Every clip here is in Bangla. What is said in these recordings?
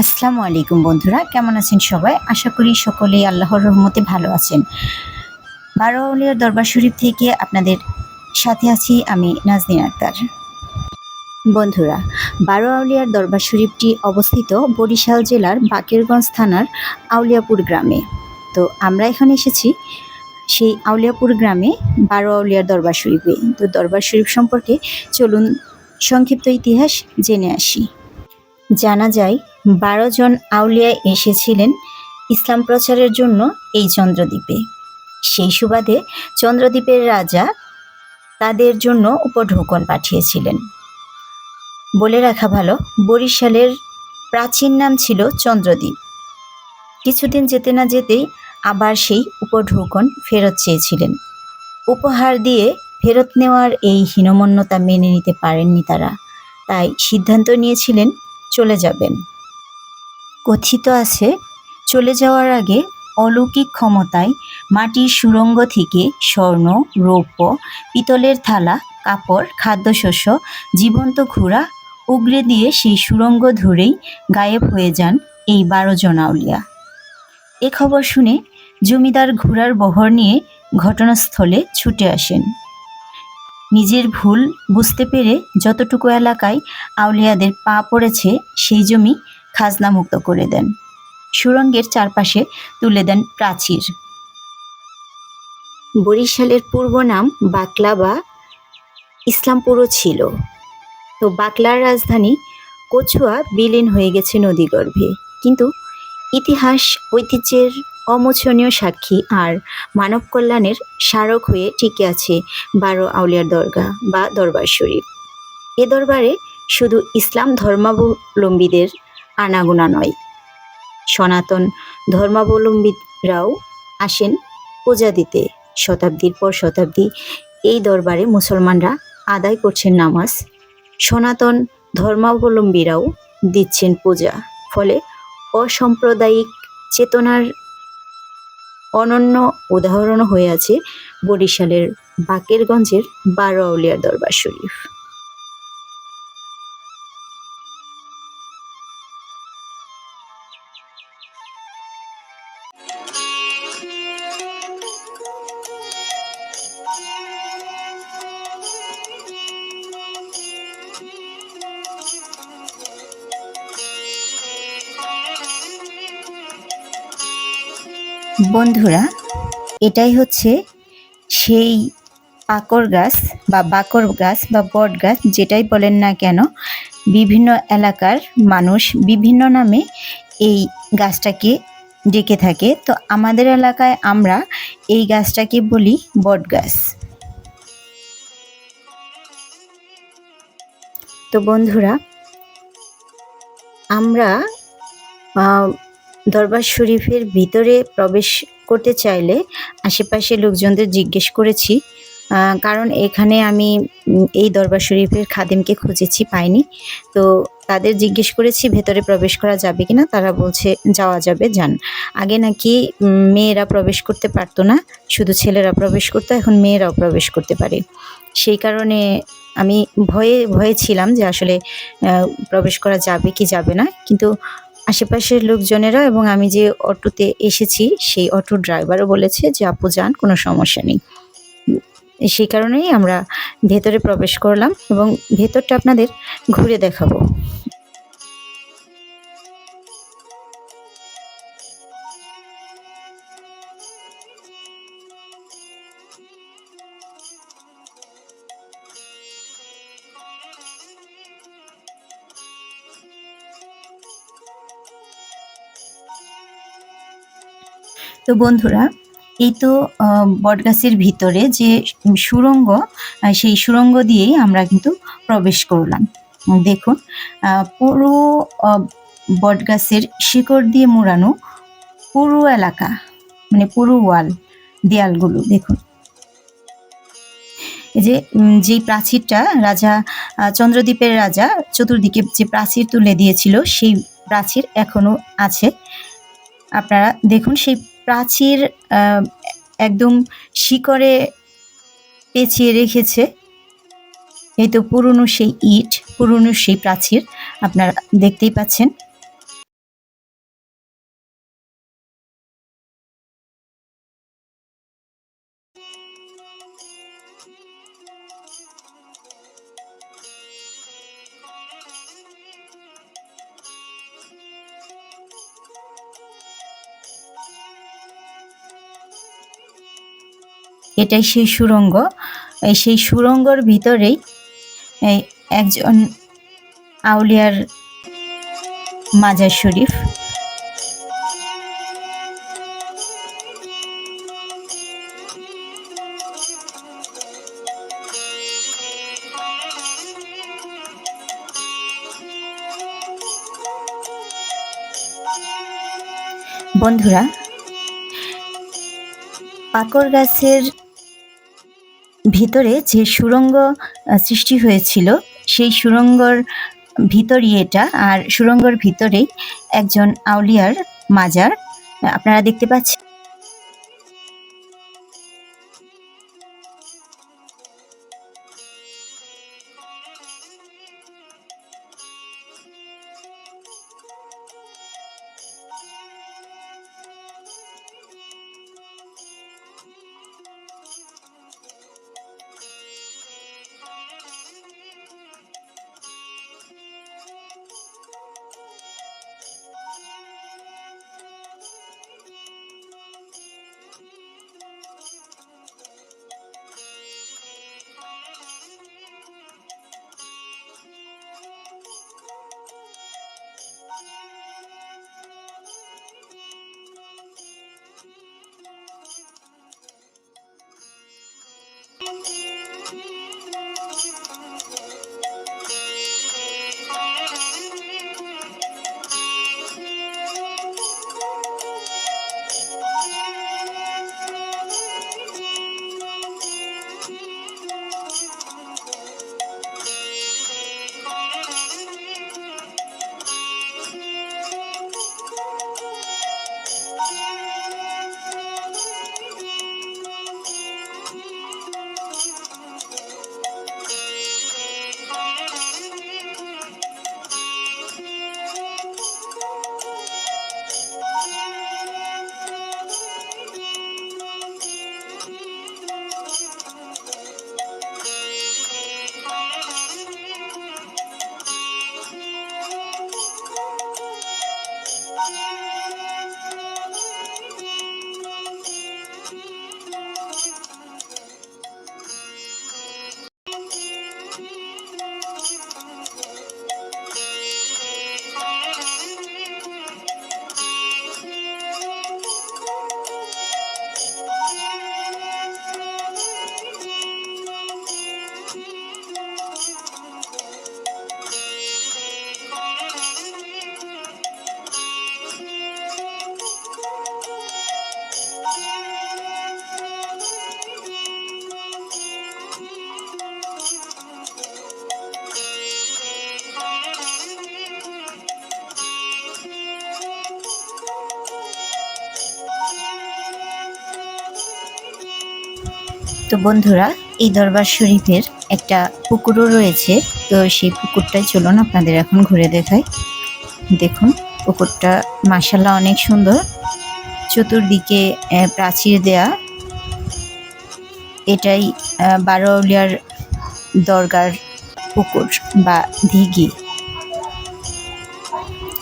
আসসালামু আলাইকুম বন্ধুরা, কেমন আছেন সবাই? আশা করি সকলেই আল্লাহর রহমতে ভালো আছেন। বারোয়াউলিয়ার দরবার শরীফ থেকে আপনাদের সাথে আছি আমি নাজনীন আক্তার। বন্ধুরা বারোয়াউলিয়ার দরবার শরীফটি অবস্থিত বরিশাল জেলার বাকেরগঞ্জ থানার আউলিয়াপুর গ্রামে। তো আমরা এখানে এসেছি সেই আউলিয়াপুর গ্রামে বারো আউলিয়ার দরবার শরীফে। তো দরবার শরীফ সম্পর্কে চলুন সংক্ষিপ্ত ইতিহাস জেনে আসি। জানা যায়, বারো জন আউলিয়া এসেছিলেন ইসলাম প্রচারের জন্য এই চন্দ্রদ্বীপে। সেই সুবাদে চন্দ্রদ্বীপের রাজা তাদের জন্য উপঢৌকন পাঠিয়েছিলেন। বলে রাখা ভালো, বরিশালের প্রাচীন নাম ছিল চন্দ্রদ্বীপ। কিছুদিন যেতে না যেতেই আবার সেই উপঢৌকন ফেরত চেয়েছিলেন। উপহার দিয়ে ফেরত নেওয়ার এই হীনমন্যতা মেনে নিতে পারেননি তারা। তাই সিদ্ধান্ত নিয়েছিলেন চলে যাবেন। কথিত আছে, চলে যাওয়ার আগে অলৌকিক ক্ষমতায় মাটির সুরঙ্গ থেকে স্বর্ণ, রৌপ্য, পিতলের থালা, কাপড়, খাদ্যশস্য, জীবন্ত ঘোড়া উগরে দিয়ে সেই সুরঙ্গ ধরেই গায়েব হয়ে যান এই বারো জন আউলিয়া। এ খবর শুনে জমিদার ঘোড়ার বহর নিয়ে ঘটনাস্থলে ছুটে আসেন। নিজের ভুল বুঝতে পেরে যতটুকু এলাকায় আউলিয়াদের পা পড়েছে সেই জমি খাজনা মুক্ত করে দেন। সুরঙ্গের চারপাশে তুলে দেন প্রাচীর। বরিশালের পূর্ব নাম বাকলা বা ইসলামপুরও ছিল। তো বাকলার রাজধানী কচুয়া বিলীন হয়ে গেছে নদীগর্ভে। কিন্তু ইতিহাস, ঐতিহ্যের অমোচনীয় সাক্ষী আর মানব কল্যাণের স্মারক হয়ে টিকে আছে বারো আউলিয়ার দরগা বা দরবার শরীফ। এ দরবারে শুধু ইসলাম ধর্মাবলম্বীদের আনাগোনা নয়, সনাতন ধর্মাবলম্বীরাও আসেন পূজা দিতে। শতাব্দীর পর শতাব্দী এই দরবারে মুসলমানরা আদায় করছেন নামাজ। সনাতন ধর্মাবলম্বীরাও দিচ্ছেন পূজা, ফলে অসাম্প্রদায়িক চেতনার অনন্য উদাহরণ হয়ে আছে বরিশালের বাকেরগঞ্জের বারো আউলিয়ার দরবার শরীফ। বন্ধুরা, এটাই হচ্ছে সেই পাকর গাছ বা বাকর গাছ বা বট গাছ, যেটাই বলেন না কেন, বিভিন্ন এলাকার মানুষ বিভিন্ন নামে এই গাছটাকে ডেকে থাকে। তো আমাদের এলাকায় আমরা এই গাছটাকে বলি বট গাছ। তো বন্ধুরা, আমরা দরবার শরীফের ভিতরে প্রবেশ করতে চাইলে আশেপাশে লোকজনদের জিজ্ঞেস করেছি কারণ এখানে আমি এই দরবার শরীফের খাদিমকে খুঁজেছি, পাইনি। তো তাদের জিজ্ঞেস করেছি, ভেতরে প্রবেশ করা যাবে কিনা? তারা বলছে, যাওয়া যাবে, যান। আগে নাকি মেয়েরা প্রবেশ করতে পারতো না, শুধু ছেলেরা প্রবেশ করতো, এখন মেয়েরাও প্রবেশ করতে পারে। সেই কারণে আমি ভয়ে ভয়ে ছিলাম যে আসলে প্রবেশ করা যাবে কি যাবে না। কিন্তু আশেপাশের লোকজনেরা এবং আমি যে অটোতে এসেছি, সেই অটো ড্রাইভারও বলেছে যে, আপু যান, কোনো সমস্যা নেই। সেই কারণেই আমরা ভেতরে প্রবেশ করলাম এবং ভেতরটা আপনাদের ঘুরে দেখাবো। তো বন্ধুরা, এই তো বটগাছের ভিতরে যে সুরঙ্গ সেই সুরঙ্গ দিয়েই আমরা কিন্তু প্রবেশ করলাম। দেখুন পুরো বটগাছের শিকড় দিয়ে মোড়ানো পুরো এলাকা মানে পুরো ওয়াল, দেয়ালগুলো, দেখুন। যে যেই প্রাচীরটা রাজা চন্দ্রদ্বীপের রাজা চতুর্দিকে যে প্রাচীর তুলে দিয়েছিল, সেই প্রাচীর এখনও আছে। আপনারা দেখুন, সেই প্রাচীর একদম শিকড়ে পেঁচিয়ে রেখেছে। এই তো পুরনো সেই ইট, পুরনো সেই প্রাচীর আপনারা দেখতেই পাচ্ছেন। এটাই সেই সুরঙ্গ। সেই সুরঙ্গর ভিতরেই একজন আউলিয়ার মাজার শরীফ। বন্ধুরা পাকর গাছের ভিতরে যে সুরঙ্গ সৃষ্টি হয়েছিল, সেই সুরঙ্গর ভিতরই এটা। আর সুরঙ্গর ভিতরেই একজন আউলিয়ার মাজার। আপনারা দেখতে পাচ্ছেন তো বন্ধুরা, এই দরবার শরীফের একটা পুকুরও রয়েছে। তো সেই পুকুরটাই চলুন আপনাদের এখন ঘুরে দেখাই। দেখুন, পুকুরটা মাসাল্লাহ অনেক সুন্দর। চতুর্দিকে প্রাচীর দেয়া। এটাই বারোলিয়ার দরগার পুকুর বা দিঘি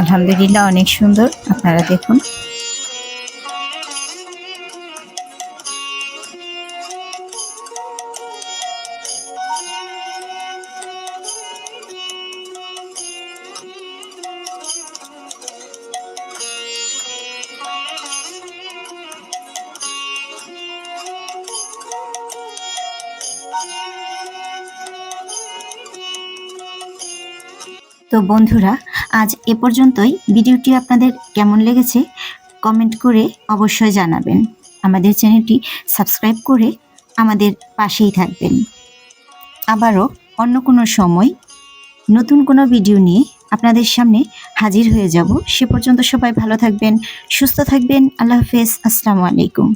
আলহামদুলিল্লাহ অনেক সুন্দর। আপনারা দেখুন। তো বন্ধুরা, আজ এ পর্যন্তই। ভিডিওটি আপনাদের কেমন লেগেছে কমেন্ট করে অবশ্যই জানাবেন। আমাদের চ্যানেলটি সাবস্ক্রাইব করে আমাদের পাশেই থাকবেন। আবারও অন্য কোনো সময় নতুন কোনো ভিডিও নিয়ে আপনাদের সামনে হাজির হয়ে যাব। সে পর্যন্ত সবাই ভালো থাকবেন, সুস্থ থাকবেন। আল্লাহ হাফেজ। আসসালামু আলাইকুম।